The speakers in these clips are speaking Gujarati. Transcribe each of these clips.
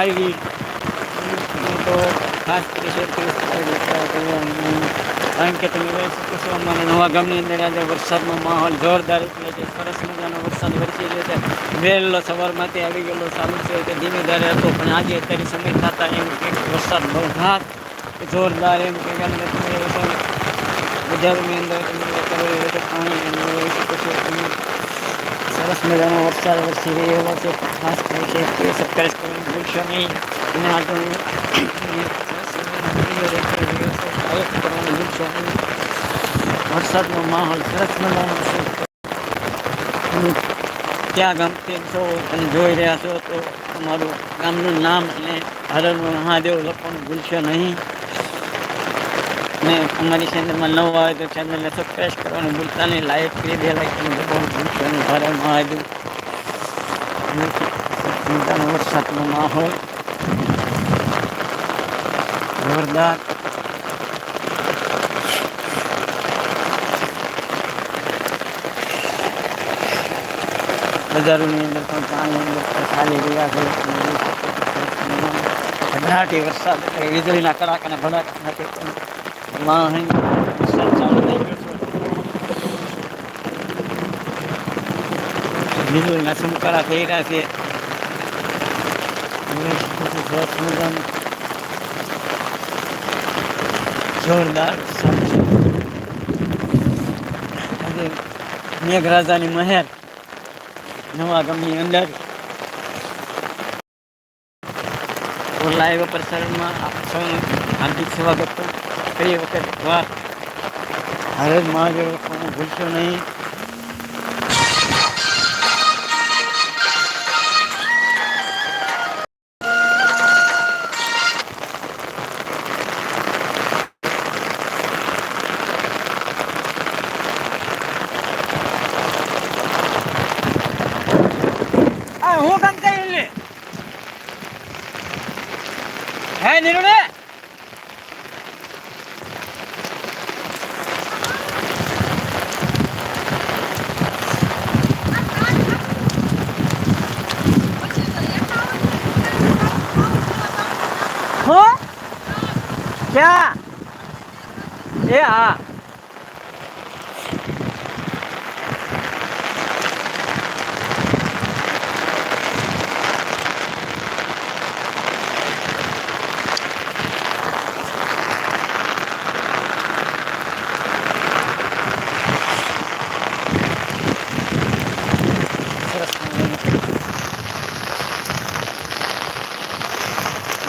આવી તો ખાસ કારણ કે તમે અમારા નવા ગામની અંદર આજે વરસાદનો માહોલ જોરદાર એટલે કે સરસ મજાનો વરસાદ વરસી રહ્યો છે. વહેલો સવારમાંથી આવી ગયેલો ચાલુ છે કે ધીમે ધારે હતો, પણ આજે અત્યારે સમય થતા એમ કે વરસાદ બહુ હાથ જોરદાર એમ કે અંદર તમે બજારોની અંદર પાણી અંદર જોઈ શકો છો. તમે સરસ મજાનો વરસાદ, વરસી રહ્યો છે. ખાસ કરી છે કે સબસ્ક્રાઈબ કરવાનું ભૂલશો નહીં અને આગળ કરવાનું ભૂલશો નહીં વરસાદનો માહોલ સરસ મજાનો છે. ત્યાં ગામ તેમ છો અને જોઈ રહ્યા છો તો તમારું ગામનું નામ અને હરણ મહાદેવ લખવાનું ભૂલશો નહીં. ને અમારી ચેનલમાં નવ આવે તો ચેનલને સબસ્ક્રાઈબ કરવાનું ભૂલતા નહીં લાઈક કરી દે લાઈક કરીને દબાવવાનું ભૂલશો નહીં હરણ મહાદેવ ચિંતાનો વરસાદનો માહોલ. જોરદાર. બજારોની અંદર પણ પાણી અંદર ખાલી રહ્યા છે. ધડાટી વરસાદ, વીજળીના કડાકાના ભડાકા સાથે પણ વાહન વરસાદ ચાલુ થઈ ગયો છે વીજળીના ચમકારા થઈ રહ્યા છે જોઈ શકો છો સરસ મજાનું જોરદાર વરસાદ છે આજે મેઘરાજાની મહેર નવા ગામની અંદર લાઈવ પ્રસારણમાં આપ સૌનું હાર્દિક સ્વાગત કરું ફરી વખત વાર. હરે મહાદેવ પણ ભૂલશો નહીં. હે નિરુડે હો? ક્યાં? એ હા.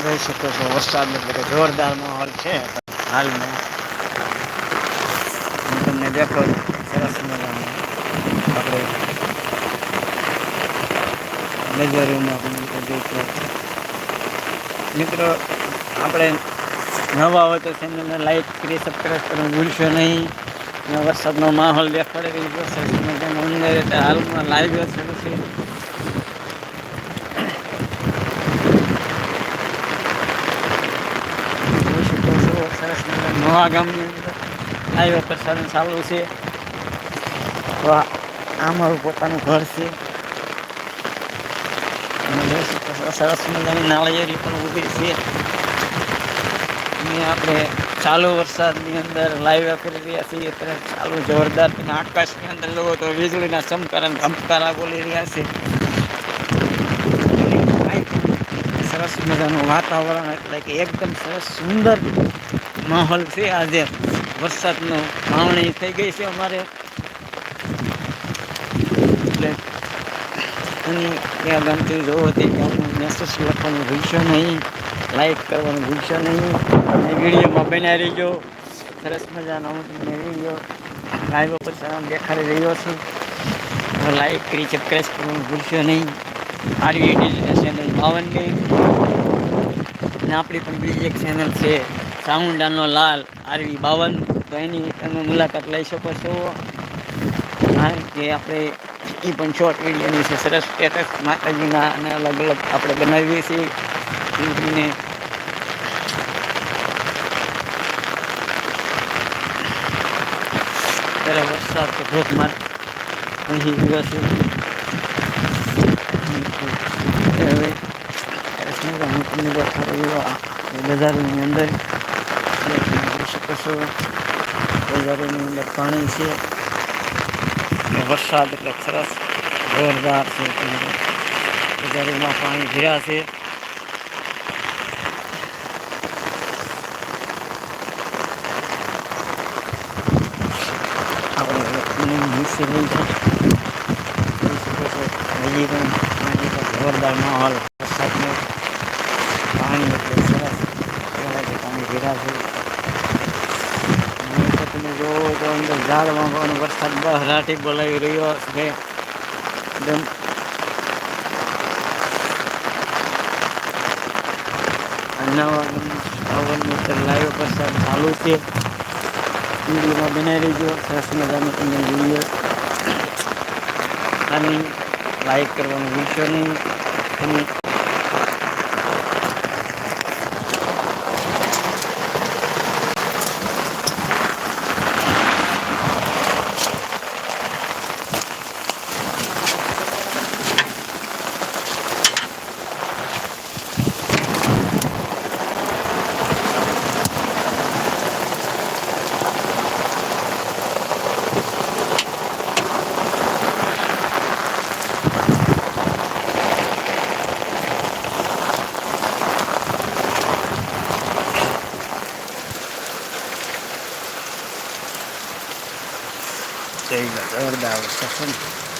જોઈ શકો છો વરસાદ એટલે જોરદાર માહોલ છે. હાલમાં હું તમને દેખો સરસ મજાનું આપણે નજરમાં મિત્રો, આપણે નવા હોય તો ચેનલને લાઈક કરી સબસ્ક્રાઈબ કરવાનું ભૂલશો નહીં. વરસાદનો માહોલ દેખાડે સરસ મજાનો અંદર એટલે હાલમાં લાઈવ શરૂ છે જોઈ શકો છો સરસ મજાનું નવા ગામની અંદર લાઈવ પ્રસારણ ચાલુ છે. તો આ મારું પોતાનું ઘર છે. સરસ મજાની નાળિયેરી પણ ઊભી છે. અને આપણે ચાલુ વરસાદની અંદર લાઈવ કરી રહ્યા છીએ. અત્યારે ચાલુ જોરદાર. આકાશની અંદર લોકો તો વીજળીના ચમકારા ધમકારા બોલી રહ્યા છે. સરસ મજાનું વાતાવરણ એટલે કે એકદમ સરસ સુંદર માહોલ છે આજે. વરસાદનો વાવણી થઈ ગઈ છે અમારે. એટલે અને ક્યાં ગામથી જોવો તે ગામનું મેસેજ લખવાનું ભૂલશો નહીં લાઈક કરવાનું ભૂલશો નહીં. અને વિડીયોમાં બનાવી રહીજો. સરસ મજાનો હું તમને વીડિયો લાઈવ ઉપર સરસ દેખાડી રહ્યો છું. તો લાઈક કરી સબસ્ક્રાઈબ કરવાનું ભૂલશો નહીં. આરવી ડિજિટલ ચેનલ ભાવનની અને આપણી પણ બીજી એક ચેનલ છે, ચામુંડાનો લાલ. આરવી બાવન તો એની તમે મુલાકાત લઈ શકો છો. કારણ કે આપણે એ પણ શોર્ટ વિડીયોની છે, સરસ સ્ટેટસ માતાજીના અને અલગ અલગ આપણે બનાવીએ છીએ. ત્યારે વરસાદ તો ધોધમાર અહીં ગયો છે હવે મિત્રો હું તમને દેખાડી રહ્યો આ એ બજારની અંદર અને તમે જોઈ શકો છો બજારોની અંદર પાણી છે અને વરસાદ એટલે સરસ જોરદાર છે તમારે બજારોમાં જોરદાર માહોલ વરસાદનો પાણી એટલે સરસ. કહેવાય કે પાણી ભર્યા છે. અને તો તમે જોવો તો અંદર ઝાડમાં પણ વરસાદ બહરાટી બોલાવી રહ્યો છે. એકદમ નવા પવનની અંદર લાઈવ વરસાદ ચાલુ છે. વિડીયોમાં બનાવી રહીજો સરસ મજાનો તમને વીડિયો. અને લાઈક કરવાનું ભૂલશો નહીં અને જઈ જોરદાર વરસાદ છે ને